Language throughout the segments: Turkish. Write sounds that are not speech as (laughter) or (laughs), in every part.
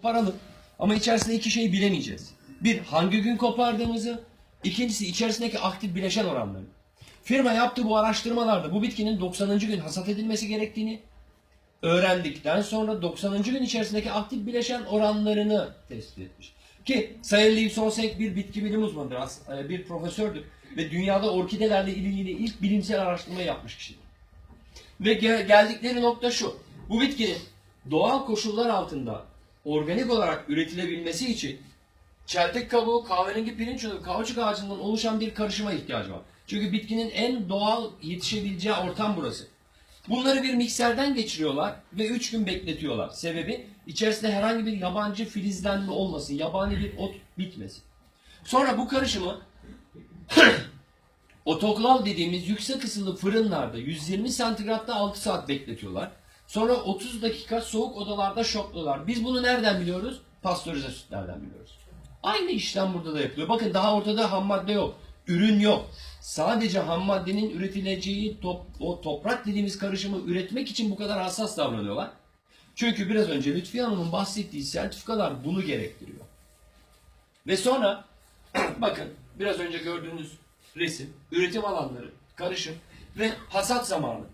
koparalım. Ama içerisinde iki şeyi bilemeyeceğiz. Bir, hangi gün kopardığımızı. ikincisi içerisindeki aktif bileşen oranları. Firma yaptığı bu araştırmalarda bu bitkinin 90. gün hasat edilmesi gerektiğini öğrendikten sonra 90. gün içerisindeki aktif bileşen oranlarını tespit etmiş. Ki Sayın Lee Sonsek bir bitki bilim uzmanıdır, e, bir profesördür ve dünyada orkidelerle ilgili ilk bilimsel araştırma yapmış kişidir. Ve ge- geldikleri nokta şu. Bu bitkinin doğal koşullar altında organik olarak üretilebilmesi için çeltik kabuğu, kahverengi pirinç unu, kauçuk ağacından oluşan bir karışıma ihtiyacı var. Çünkü bitkinin en doğal yetişebileceği ortam burası. Bunları bir mikserden geçiriyorlar ve 3 gün bekletiyorlar. Sebebi içerisinde herhangi bir yabancı filizlenme olmasın, yabani bir ot bitmesin. Sonra bu karışımı (clears throat) otoklav dediğimiz yüksek ısılı fırınlarda 120 santigratta 6 saat bekletiyorlar. Sonra 30 dakika soğuk odalarda şokluyorlar. Biz bunu nereden biliyoruz? Pastörize sütlerden biliyoruz. Aynı işlem burada da yapılıyor. Bakın daha ortada ham madde yok. Ürün yok. Sadece ham maddenin üretileceği top, o toprak dediğimiz karışımı üretmek için bu kadar hassas davranıyorlar. Çünkü biraz önce Lütfiye Hanım'ın bahsettiği sertifikalar bunu gerektiriyor. Ve sonra (clears throat) bakın biraz önce gördüğünüz resim, üretim alanları, karışım ve hasat zamanı.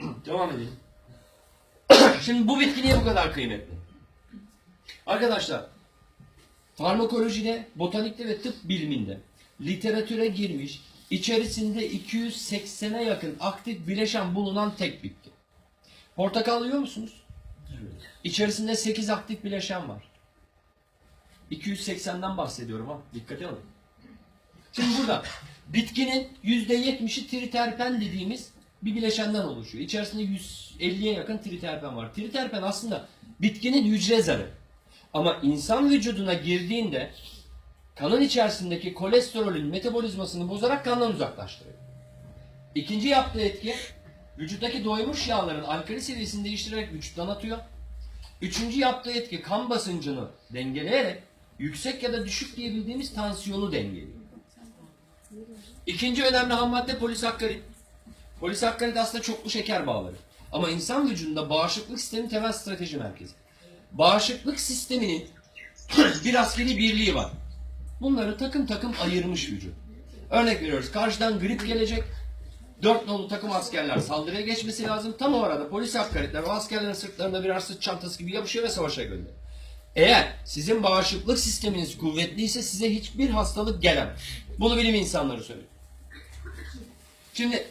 (clears throat) Devam edelim. Şimdi bu bitki niye bu kadar kıymetli? Arkadaşlar, farmakolojide, botanikte ve tıp biliminde literatüre girmiş, içerisinde 280'e yakın aktif bileşen bulunan tek bitki. Portakal yiyor musunuz? İçerisinde 8 aktif bileşen var. 280'den bahsediyorum ha. Dikkate alın. Şimdi burada bitkinin %70'i triterpen dediğimiz bir bileşenden oluşuyor. İçerisinde 150'ye yakın triterpen var. Triterpen aslında bitkinin hücre zarı. Ama insan vücuduna girdiğinde kanın içerisindeki kolesterolün metabolizmasını bozarak kandan uzaklaştırıyor. İkinci yaptığı etki vücuttaki doymuş yağların alkali seviyesini değiştirerek vücuttan atıyor. Üçüncü yaptığı etki kan basıncını dengeleyerek yüksek ya da düşük diyebildiğimiz tansiyonu dengeliyor. İkinci önemli ham madde polisakkarit. Polisakkarit aslında çoklu şeker bağları. Ama insan vücudunda bağışıklık sistemi temel strateji merkezi. Bağışıklık sisteminin (clears throat) bir askeri birliği var. Bunları takım takım ayırmış vücut. Örnek veriyoruz. Karşıdan grip gelecek. Dört nolu takım askerler saldırıya geçmesi lazım. Tam o arada polis askerler o askerlerin sırtlarında birer sırt çantası gibi yapışıyor ve savaşa gönderiyor. Eğer sizin bağışıklık sisteminiz kuvvetliyse size hiçbir hastalık gelemez. Bunu bilim insanları söylüyor. Şimdi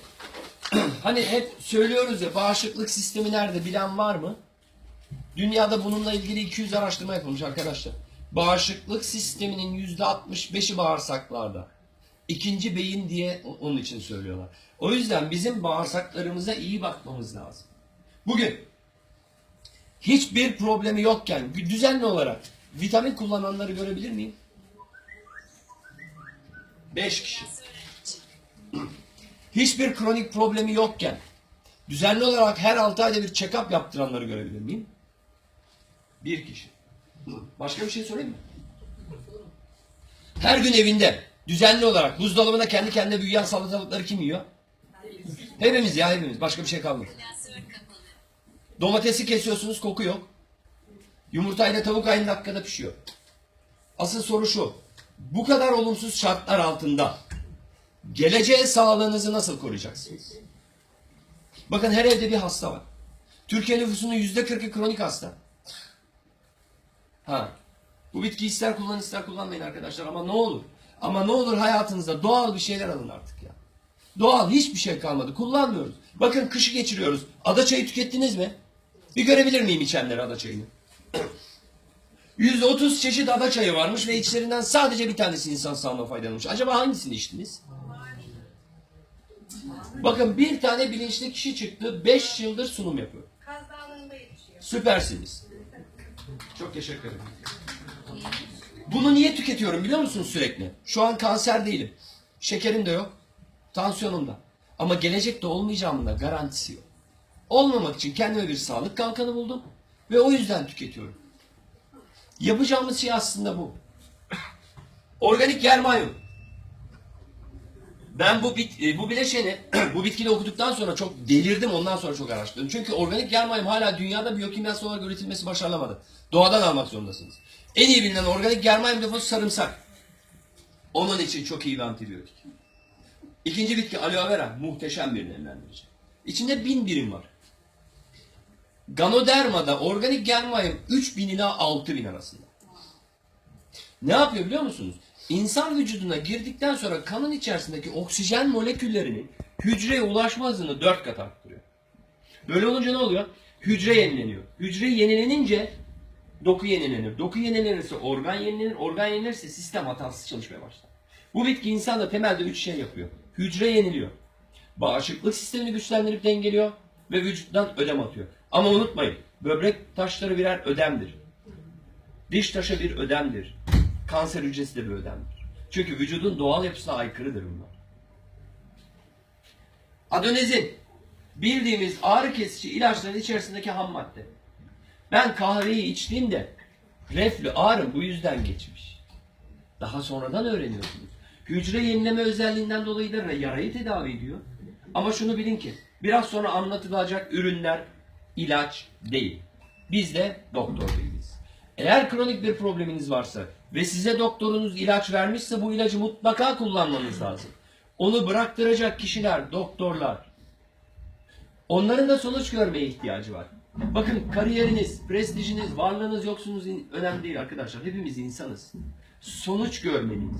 (clears throat) hani hep söylüyoruz ya bağışıklık sistemi nerede bilen var mı? Dünyada bununla ilgili 200 araştırma yapılmış arkadaşlar. Bağışıklık sisteminin %65'i bağırsaklarda. İkinci beyin diye onun için söylüyorlar. O yüzden bizim bağırsaklarımıza iyi bakmamız lazım. Bugün hiçbir problemi yokken düzenli olarak vitamin kullananları görebilir miyim? 5 kişi. (clears throat) Hiçbir kronik problemi yokken düzenli olarak her 6 ayda bir check-up yaptıranları görebilir miyim? Bir kişi. Başka bir şey sorayım mı? Her gün evinde düzenli olarak buzdolabında kendi kendine büyüyen salatalıkları kim yiyor? Hepimiz ya hepimiz. Başka bir şey kalmadı. Domatesi kesiyorsunuz koku yok. Yumurtayla tavuk aynı dakikada pişiyor. Asıl soru şu. Bu kadar olumsuz şartlar altında geleceğe sağlığınızı nasıl koruyacaksınız? Bakın her evde bir hasta var. Türkiye nüfusunun yüzde kırkı kronik hasta. Ha. Bu bitki ister kullanın ister kullanmayın arkadaşlar ama ne olur. Ama ne olur hayatınızda doğal bir şeyler alın artık ya. Doğal hiçbir şey kalmadı. Kullanmıyoruz. Bakın kışı geçiriyoruz. Ada çayı tükettiniz mi? Bir görebilir miyim içenleri ada çayını? (clears throat) %30 çeşit ada çayı varmış ve içlerinden sadece bir tanesi insan sağlığına faydalanmış. Acaba hangisini içtiniz? Bakın bir tane bilinçli kişi çıktı. 5 yıldır sunum yapıyor. Süpersiniz. Çok teşekkür ederim. Bunu niye tüketiyorum biliyor musunuz sürekli? Şu an kanser değilim. Şekerim de yok. Tansiyonum da. Ama gelecekte olmayacağımın da garantisi yok. Olmamak için kendime bir sağlık kalkanı buldum. Ve o yüzden tüketiyorum. Yapacağımız şey aslında bu. Organik germanyum. Ben bu bit, e, bu bileşeni (clears throat) bu bitkini okuduktan sonra çok delirdim ondan sonra çok araştırdım. Çünkü organik germanyum hala dünyada biyokimyasal olarak üretilmesi başarılamadı. Doğadan almak zorundasınız. En iyi bilinen organik germanyum deposu sarımsak. Onun için çok iyi bir antibiyotik. İkinci bitki aloe vera. Muhteşem bir nemlendirici. İçinde bin birim var. Ganoderma'da organik germanyum 3000 ila 6000 arasında. Ne yapıyor biliyor musunuz? İnsan vücuduna girdikten sonra kanın içerisindeki oksijen moleküllerinin hücreye ulaşma hızını 4 kat arttırıyor. Böyle olunca ne oluyor? Hücre yenileniyor. Hücre yenilenince doku yenilenir. Doku yenilenirse organ yenilenir. Organ yenilenirse sistem hatasız çalışmaya başlar. Bu bitki insanda temelde 3 şey yapıyor. Hücre yeniliyor. Bağışıklık sistemini güçlendirip dengeliyor ve vücuttan ödem atıyor. Ama unutmayın, böbrek taşları birer ödemdir. Diş taşı bir ödemdir. Kanser hücresi de bir ödemdir. Çünkü vücudun doğal yapısına aykırıdır bunlar. Adonezin bildiğimiz ağrı kesici ilaçların içerisindeki ham madde. Ben kahveyi içtiğimde reflü ağrım bu yüzden geçmiş. Daha sonradan öğreniyorsunuz. Hücre yenileme özelliğinden dolayı da yarayı tedavi ediyor. Ama şunu bilin ki biraz sonra anlatılacak ürünler ilaç değil. Biz de doktor değiliz. Eğer kronik bir probleminiz varsa ve size doktorunuz ilaç vermişse bu ilacı mutlaka kullanmanız lazım. Onu bıraktıracak kişiler doktorlar. Onların da sonuç görmeye ihtiyacı var. Bakın kariyeriniz, prestijiniz, varlığınız, yoksunuz önemli değil arkadaşlar. Hepimiz insanız. Sonuç görmeliyiz.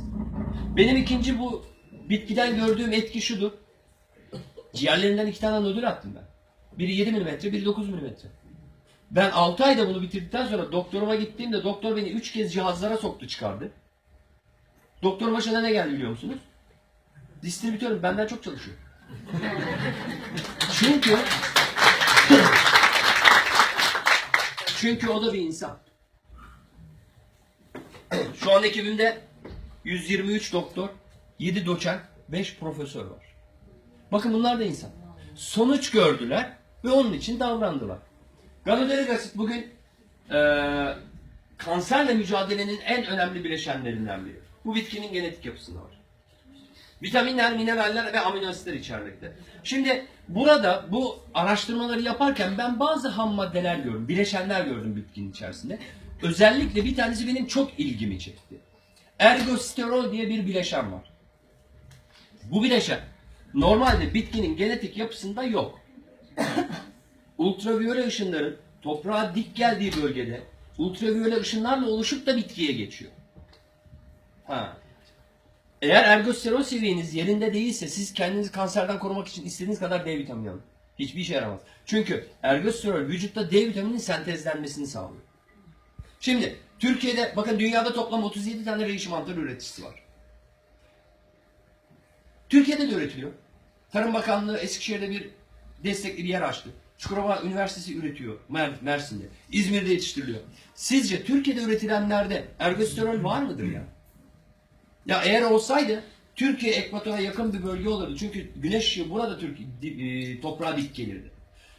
Benim ikinci bu bitkiden gördüğüm etki şudur. Ciğerlerinden iki tane nodül attım ben. Biri 7 mm, biri 9 mm. Ben 6 ayda bunu bitirdikten sonra doktoruma gittiğimde doktor beni 3 kez cihazlara soktu çıkardı. Doktor başına ne geldi biliyor musunuz? Distribütörüm benden çok çalışıyor. Çünkü çünkü o da bir insan. Şu an ekibimde 123 doktor, 7 doçent, 5 profesör var. Bakın bunlar da insan. Sonuç gördüler ve onun için davrandılar. Ganoderik asit bugün eee, kanserle mücadelenin en önemli bileşenlerinden biri. Bu bitkinin genetik yapısında var. Vitaminler, mineraller ve amino asitler içermekte. Şimdi burada bu araştırmaları yaparken ben bazı ham maddeler gördüm, bileşenler gördüm bitkinin içerisinde. Özellikle bir tanesi benim çok ilgimi çekti. Ergosterol diye bir bileşen var. Bu bileşen normalde bitkinin genetik yapısında yok. Ultraviyole ışınların toprağa dik geldiği bölgede ultraviyole ışınlarla oluşup da bitkiye geçiyor. Ha. Eğer ergosterol seviyeniz yerinde değilse siz kendinizi kanserden korumak için istediğiniz kadar D vitamini alın. Hiçbir işe yaramaz. Çünkü ergosterol vücutta D vitamininin sentezlenmesini sağlıyor. Şimdi Türkiye'de bakın dünyada toplam 37 tane reishi mantarı üreticisi var. Türkiye'de de üretiliyor. Tarım Bakanlığı Eskişehir'de bir destekli bir yer açtı. Çukurova Üniversitesi üretiyor Mer- Mersin'de. İzmir'de yetiştiriliyor. Sizce Türkiye'de üretilenlerde ergosterol var mıdır ya? Ya eğer olsaydı Türkiye ekvatora yakın bir bölge olurdu. Çünkü güneş ışığı burada Türkiye e, toprağa dik gelirdi.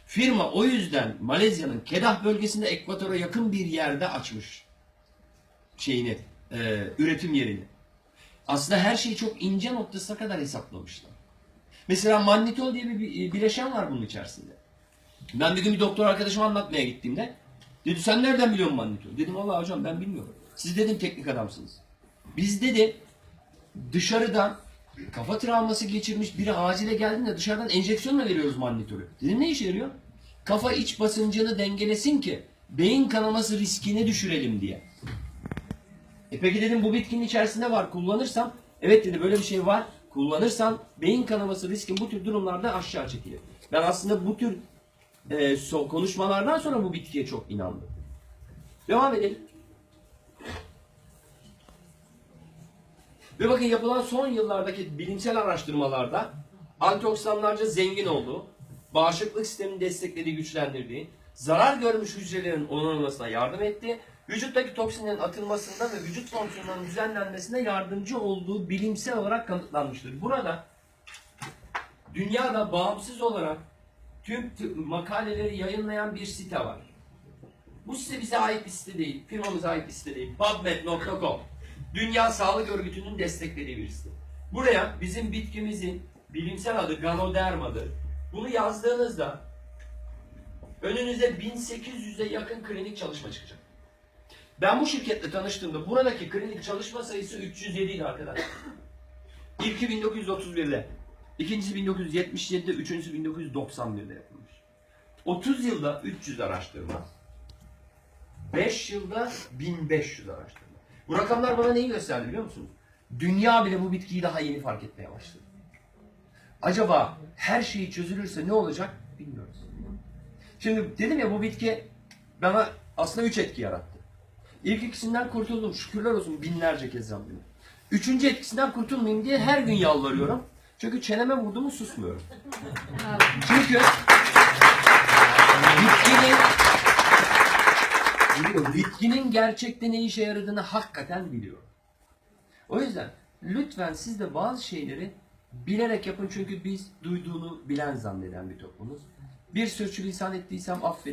Firma o yüzden Malezya'nın Kedah bölgesinde ekvatora yakın bir yerde açmış şeyini, e, üretim yerini. Aslında her şeyi çok ince noktasına kadar hesaplamışlar. Mesela mannitol diye bir bi- bileşen var bunun içerisinde. Ben bir gün bir doktor arkadaşıma anlatmaya gittiğimde dedi sen nereden biliyorsun mannitol? Dedim vallahi hocam ben bilmiyorum. Siz dedim teknik adamsınız. Biz dedi dışarıdan kafa travması geçirmiş biri acile geldiğinde dışarıdan enjeksiyonla veriyoruz mannitolü. Dedim ne işe yarıyor? Kafa iç basıncını dengelesin ki beyin kanaması riskini düşürelim diye. E peki dedim bu bitkinin içerisinde var kullanırsam evet dedi böyle bir şey var kullanırsam beyin kanaması riskin bu tür durumlarda aşağı çekilir. Ben aslında bu tür e, so- konuşmalardan sonra bu bitkiye çok inandım. Devam edelim. Ve bakın yapılan son yıllardaki bilimsel araştırmalarda antioksidanlarca zengin olduğu, bağışıklık sistemini desteklediği, güçlendirdiği, zarar görmüş hücrelerin onarılmasına yardım ettiği, vücuttaki toksinlerin atılmasında ve vücut fonksiyonlarının düzenlenmesine yardımcı olduğu bilimsel olarak kanıtlanmıştır. Burada dünyada bağımsız olarak tüm makaleleri yayınlayan bir site var. Bu site bize ait bir site değil, firmamıza ait bir site değil. PubMed.com Dünya Sağlık Örgütü'nün desteklediği bir site. Buraya bizim bitkimizin bilimsel adı Ganoderma'dır. Bunu yazdığınızda önünüze 1800'e yakın klinik çalışma çıkacak. Ben bu şirketle tanıştığımda buradaki klinik çalışma sayısı 307 idi arkadaşlar. İlki 1931'de, ikincisi 1977'de, üçüncüsü 1991'de yapılmış. 30 yılda 300 araştırma, 5 yılda 1500 araştırma. Bu rakamlar bana neyi gösterdi biliyor musunuz? Dünya bile bu bitkiyi daha yeni fark etmeye başladı. Acaba her şeyi çözülürse ne olacak bilmiyoruz. Şimdi dedim ya bu bitki bana aslında üç etki yarattı. İlk ikisinden kurtuldum. Şükürler olsun binlerce kez Rabbime. Üçüncü etkisinden kurtulmayayım diye her gün yalvarıyorum. Çünkü çeneme vurduğumu susmuyorum. (laughs) Çünkü bitkinin bitkinin gerçekte ne işe yaradığını hakikaten biliyorum. O yüzden lütfen siz de bazı şeyleri bilerek yapın çünkü biz duyduğunu bilen zanneden bir toplumuz. Bir sürçülisan ettiysem affedin.